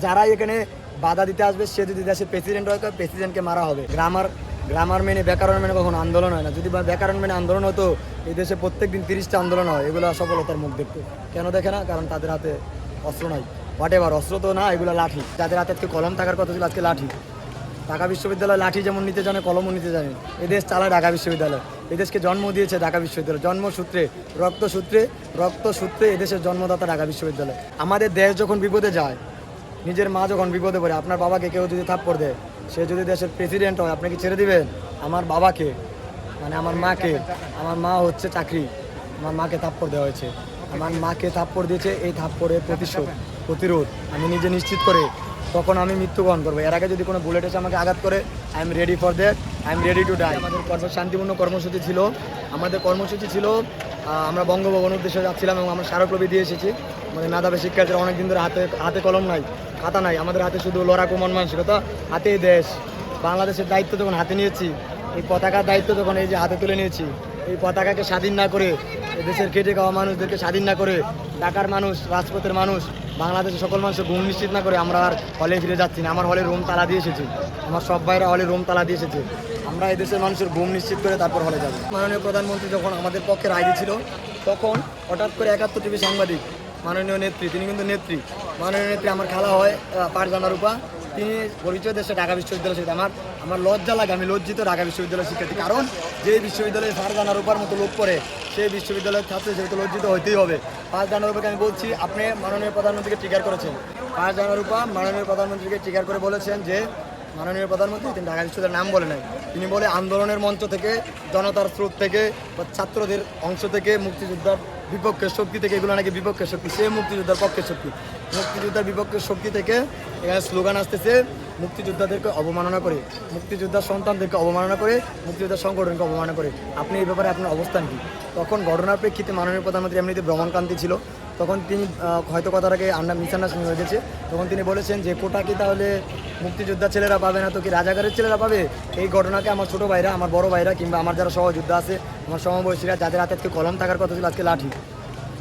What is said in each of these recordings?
যারা এখানে বাধা দিতে আসবে, সে যদি দেশের প্রেসিডেন্ট হয় প্রেসিডেন্টকে মারা হবে। গ্রামার গ্রামার মেনে, ব্যাকরণ মেনে কখনো আন্দোলন হয় না। যদি ব্যাকরণ মেনে আন্দোলন হতো, এই দেশে প্রত্যেক দিন তিরিশটা আন্দোলন হয়। এগুলো সফলতার মুখ দেখতো। কেন দেখে না? কারণ তাদের হাতে অস্ত্র নাই। হোয়াট এভার অস্ত্র তো না, এগুলো লাঠি। যাদের হাতে আজকে কলম থাকার কথা ছিল, আজকে লাঠি। ঢাকা বিশ্ববিদ্যালয় লাঠি যেমন নিতে জানে, কলমও নিতে জানে। এদেশ চালায় ঢাকা বিশ্ববিদ্যালয়। এদেশকে জন্ম দিয়েছে ঢাকা বিশ্ববিদ্যালয়। জন্মসূত্রে রক্তসূত্রে রক্তসূত্রে এদেশের জন্মদাতা ঢাকা বিশ্ববিদ্যালয়। আমাদের দেশ যখন বিপদে যায় নিজের মা যখন বিপদে পড়ে, আপনার বাবাকে কেউ যদি থাপ্পড় দেয়, সে যদি দেশের প্রেসিডেন্ট হয়, আপনি কি ছেড়ে দিবেন? আমার বাবাকে মানে আমার মাকে, আমার মা হচ্ছে চাকরি, আমার মাকে থাপ্পড় দেওয়া হয়েছে। আমার মাকে থাপ্পড় দিয়েছে, এই থাপ্পড়ের প্রতিশোধ, প্রতিরোধ আমি নিজে নিশ্চিত করে তখন আমি মৃত্যুবরণ করব। এর আগে যদি কোনো বুলেট এসে আমাকে আঘাত করে I am ready for that I am ready to die আমাদের কর্ম, শান্তিপূর্ণ কর্মসূচি ছিল। আমাদের কর্মসূচি ছিল আমরা বঙ্গভবন উদ্দেশ্যে যাচ্ছিলাম এবং আমরা স্মারকলিপি দিয়ে এসেছি। মানে মেধাবী শিক্ষার্থীরা অনেকদিন ধরে হাতে হাতে কলম নাই। খাতা নাই। আমাদের হাতে শুধু লড়াকু মন মানসিকতা, হাতেই দেশ। বাংলাদেশের দায়িত্ব যখন হাতে নিয়েছি, এই পতাকার দায়িত্ব যখন এই যে হাতে তুলে নিয়েছি, এই পতাকাকে স্বাধীন না করে দেশের খেটে খাওয়া মানুষদেরকে স্বাধীন না করে, ঢাকার মানুষ, রাজপথের মানুষ, বাংলাদেশের সকল মানুষের ঘুম নিশ্চিত না করে আমরা আর হলে ফিরে যাচ্ছি না। আমার হলে রুম তালা দিয়ে এসেছি। আমার সব ভাইরা হলে রুম তালা দিয়ে এসেছে। আমরা এই দেশের মানুষের ঘুম নিশ্চিত করে তারপর হলে যাব। মাননীয় প্রধানমন্ত্রী যখন আমাদের পক্ষে রায় দিয়েছিল তখন হঠাৎ করে একাত্তর টিভি সাংবাদিক মাননীয় নেত্রী, তিনি কিন্তু নেত্রী। মাননীয় নেত্রী, আমার খেলা হয় পারজানা রূপা। তিনি পরিচয় দেশে ঢাকা বিশ্ববিদ্যালয় শিক্ষা আমার আমার লজ্জা লাগে আমি লজ্জিত ঢাকা বিশ্ববিদ্যালয় শিক্ষার্থী। কারণ যে বিশ্ববিদ্যালয়ে ফারজানা রূপার মতো লোক করে সেই বিশ্ববিদ্যালয়ের ছাত্র যেহেতু লজ্জিত হইতেই হবে। ফারজানা রূপাকে আমি বলছি, আপনি মাননীয় প্রধানমন্ত্রীকে ট্রিগার করেছেন। ফারজানা রূপা মাননীয় প্রধানমন্ত্রীকে ট্রিগার করে বলেছেন যে, মাননীয় প্রধানমন্ত্রী, তিনি ঢাকা বিশ্ববিদ্যালয়ের নাম বলে নাই। তিনি বলে, আন্দোলনের মঞ্চ থেকে, জনতার স্রোত থেকে, ছাত্রদের অংশ থেকে, মুক্তিযোদ্ধার বিপক্ষের শক্তি থেকে এগুলো নাকি বিপক্ষের শক্তি? সে মুক্তিযোদ্ধার পক্ষের শক্তি। মুক্তিযোদ্ধার বিপক্ষের শক্তি থেকে এখানে স্লোগান আসতেছে মুক্তিযোদ্ধাদেরকে অবমাননা করে মুক্তিযোদ্ধার সন্তানদেরকে অবমাননা করে মুক্তিযোদ্ধার সংগঠনকে অবমাননা করে। আপনি এই ব্যাপারে আপনার অবস্থান কী? তখন ঘটনার প্রেক্ষিতে মাননীয় প্রধানমন্ত্রী এমনিতে ভ্রমণকান্তি ছিল। তখন তিনি হয়তো কথাটাকে আন্ডার মিসআন্ডারস্ট্যান্ডিং হয়ে গেছে। তখন তিনি বলেছেন যে, কোটা কি তাহলে মুক্তিযোদ্ধা ছেলেরা পাবে না তো কি রাজাগারের ছেলেরা পাবে? এই ঘটনাকে আমার ছোটো ভাইরা, আমার বড় ভাইরা কিংবা আমার যারা সহযোদ্ধা আছে, আমার সমবয়সীরা, যাদের হাতে আজকে কলম থাকার কথা ছিল, আজকে লাঠি।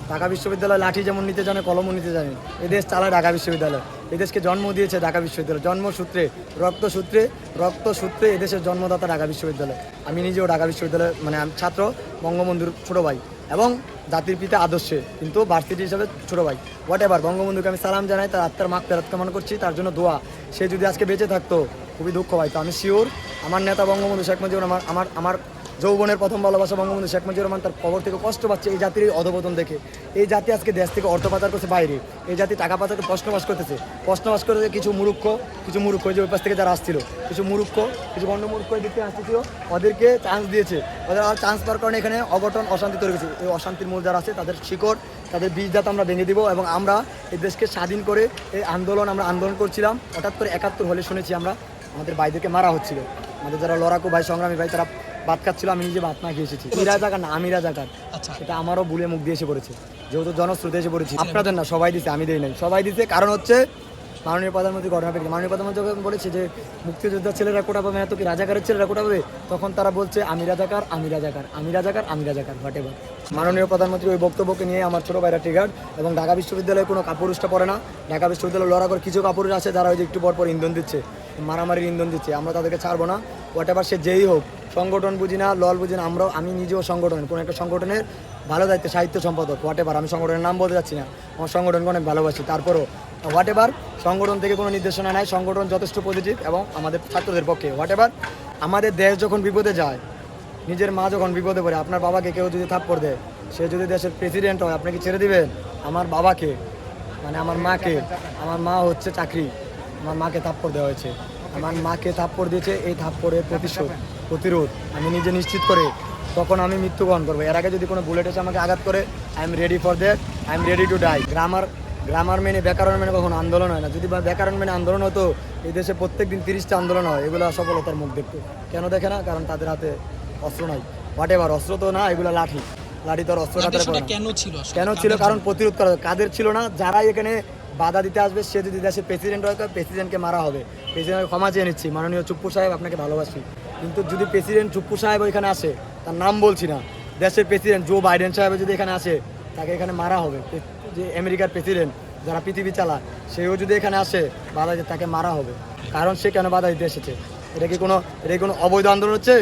ঢাকা বিশ্ববিদ্যালয় লাঠি যেমন নিতে জানে, কলমও নিতে জানে। এদেশ চালায় ঢাকা বিশ্ববিদ্যালয়। এদেশকে জন্ম দিয়েছে ঢাকা বিশ্ববিদ্যালয়। জন্মসূত্রে, রক্তসূত্রে রক্তসূত্রে এদেশের জন্মদাতা ঢাকা বিশ্ববিদ্যালয়। আমি নিজেও ঢাকা বিশ্ববিদ্যালয় মানে আমি ছাত্র, বঙ্গবন্ধুর ছোটো ভাই এবং জাতির পিতা আদর্শে, কিন্তু ভার্সিটি হিসাবে ছোট ভাই। হোয়াট এভার বঙ্গবন্ধুকে আমি সালাম জানাই, তার আত্মার মাক ফেরত কামনা করছি, তার জন্য দোয়া। সে যদি আজকে বেঁচে থাকতো, খুবই দুঃখ পাই তো আমি শিওর আমার নেতা বঙ্গবন্ধু শেখ মুজিবুর আমার আমার আমার যৌবনের প্রথম ভালোবাসা বঙ্গবন্ধু শেখ মুজিবুর রহমান, তার কবর থেকে কষ্ট পাচ্ছে এই জাতির এই অধপতন দেখে। এই জাতি আজকে দেশ থেকে অর্থ পাচার করছে বাইরে। এই জাতি টাকা পাচারকে প্রশ্নবাস করতেছে। প্রশ্নবাস করতেছে কিছু মুরুক্ষ কিছু মুরুক্ষ যে ওই পাশ থেকে যারা আসছিল, কিছু মুরুক্ষ কিছু গণ্য মুরুক্ষ দিক আসতেছিল ওদেরকে চান্স দিয়েছে। ওদের আর চান্স পাওয়ার কারণে এখানে অঘটন, অশান্তি তৈরি হয়েছে। এই অশান্তির মূল যারা আছে, তাদের শিকড়, তাদের বীজজাত আমরা ভেঙে দিব এবং আমরা এই দেশকে স্বাধীন করে এই আন্দোলন আমরা আন্দোলন করছিলাম। হঠাৎ করে একাত্তর হলে শুনেছি আমরা, আমাদের ভাইদেরকে মারা হচ্ছিল। আমাদের যারা লড়াকু ভাই, সংগ্রামী ভাই, তারা ভাত খাচ্ছিল আমি নিজে ভাত না খেয়ে এসেছি। ইরা জাকার না আমি রাজাকার আচ্ছা। এটা আমারও বুলে মুখ দিয়ে এসে পড়েছে। যেহেতু জনস্রোতে এসে পড়েছি। আপনাদের না সবাই দিছে আমি দেই নাই। সবাই দিছে কারণ হচ্ছে মাননীয় প্রধানমন্ত্রী ঘটনা পেয়েছে মাননীয় প্রধানমন্ত্রী যখন বলেছে যে মুক্তিযোদ্ধার ছেলেরা কোটা পাবে না তো কি রাজাকারের ছেলেরা কোটা পাবে? তখন তারা বলছে আমি রাজাকার আমি রাজাকার আমি রাজাকার আমি রাজাকার হোয়াট এভার মাননীয় প্রধানমন্ত্রী ওই বক্তব্যকে নিয়ে আমার ছোট ভাইরা ট্রিগার্ড এবং ঢাকা বিশ্ববিদ্যালয়ে কোনো কাপুরুষটা পড়ে না। ঢাকা বিশ্ববিদ্যালয়ে লড়া করে কিছু কাপুরুষ আছে যারা ওই যে একটু পর পর ইন্ধন দিচ্ছে মারামারির ইন্ধন দিচ্ছে। আমরা তাদেরকে ছাড়বো না। হোয়াট এভার সে যেই হোক সংগঠন বুঝি না লল বুঝি না, আমরাও, আমি নিজেও সংগঠনের, কোনো একটা সংগঠনের ভালো দায়িত্ব সাহিত্য সম্পাদক হোয়াট এভার আমি সংগঠনের নাম বলতে যাচ্ছি না। আমার সংগঠনকে অনেক ভালোবাসি। তারপরও হোয়াট এভার সংগঠন থেকে কোনো নির্দেশনা নাই, সংগঠন যথেষ্ট পজিটিভ এবং আমাদের ছাত্রদের পক্ষে হোয়াট এভার আমাদের দেশ যখন বিপদে যায়, নিজের মা যখন বিপদে পড়ে, আপনার বাবাকে কেউ যদি থাপ্পড় দেয়, সে যদি দেশের প্রেসিডেন্ট হয়, আপনি কি ছেড়ে দিবেন? আমার বাবাকে মানে আমার মাকে, আমার মা হচ্ছে চাকরি, আমার মাকে থাপ্পড় দেওয়া হয়েছে। আমার মাকে থাপ্পড় দিয়েছে, এই থাপ্পড়ের প্রতিশোধ। প্রতিরোধ আমি নিজে নিশ্চিত করে তখন আমি মৃত্যুবরণ করব। এর আগে যদি কোনো বুলেট এসে আমাকে আঘাত করে I am ready for that I am ready to die grammar grammar মেনে ব্যাকরণ মেনে কখনো আন্দোলন হয় না। যদি ব্যাকরণ মেনে আন্দোলন হতো এই দেশে প্রত্যেক দিন তিরিশটা আন্দোলন হয় এগুলো সফলতার মুখ দেখতো। কেন দেখে না? কারণ তাদের হাতে অস্ত্র নাই। হোয়াট এভার অস্ত্র তো না এগুলো লাঠি। লাঠি তো অস্ত্র। কেন ছিল কেন ছিল? কারণ প্রতিরোধ করা কাদের ছিল না? যারা এখানে বাধা দিতে আসবে সে যদি দেশের প্রেসিডেন্ট হয় তো প্রেসিডেন্টকে মারা হবে। প্রেসিডেন্টকে ক্ষমা চেয়ে নিচ্ছি। মাননীয় চুপ্পু সাহেব আপনাকে ভালোবাসি। কিন্তু যদি প্রেসিডেন্ট চুপ্পু সাহেব এখানে আসে, তার নাম বলছি না। দেশের প্রেসিডেন্ট জো বাইডেন সাহেব যদি এখানে আসে, তাকে এখানে মারা হবে। যে আমেরিকার প্রেসিডেন্ট যারা পৃথিবী চালায়, সেও যদি এখানে আসে, বাধা তাকে মারা হবে। কারণ সে কেন বাধা দিতে এসেছে? এটা কি কোনো, এটা কোনো অবৈধ আন্দোলন হচ্ছে?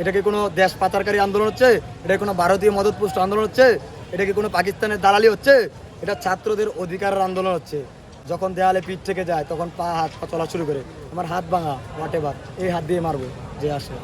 এটা কি কোনো দেশ পাচারকারী আন্দোলন হচ্ছে? এটা কোনো ভারতীয় মদত মদতপুষ্ট আন্দোলন হচ্ছে? এটা কি কোনো পাকিস্তানের দালালি হচ্ছে? এটা ছাত্রদের অধিকারের আন্দোলন হচ্ছে। যখন দেয়ালে পিঠ থেকে যায়, তখন পা, হাত পা চলা শুরু করে। আমার হাত ভাঙা হোয়াট এই হাত দিয়ে মারবো। যে আসে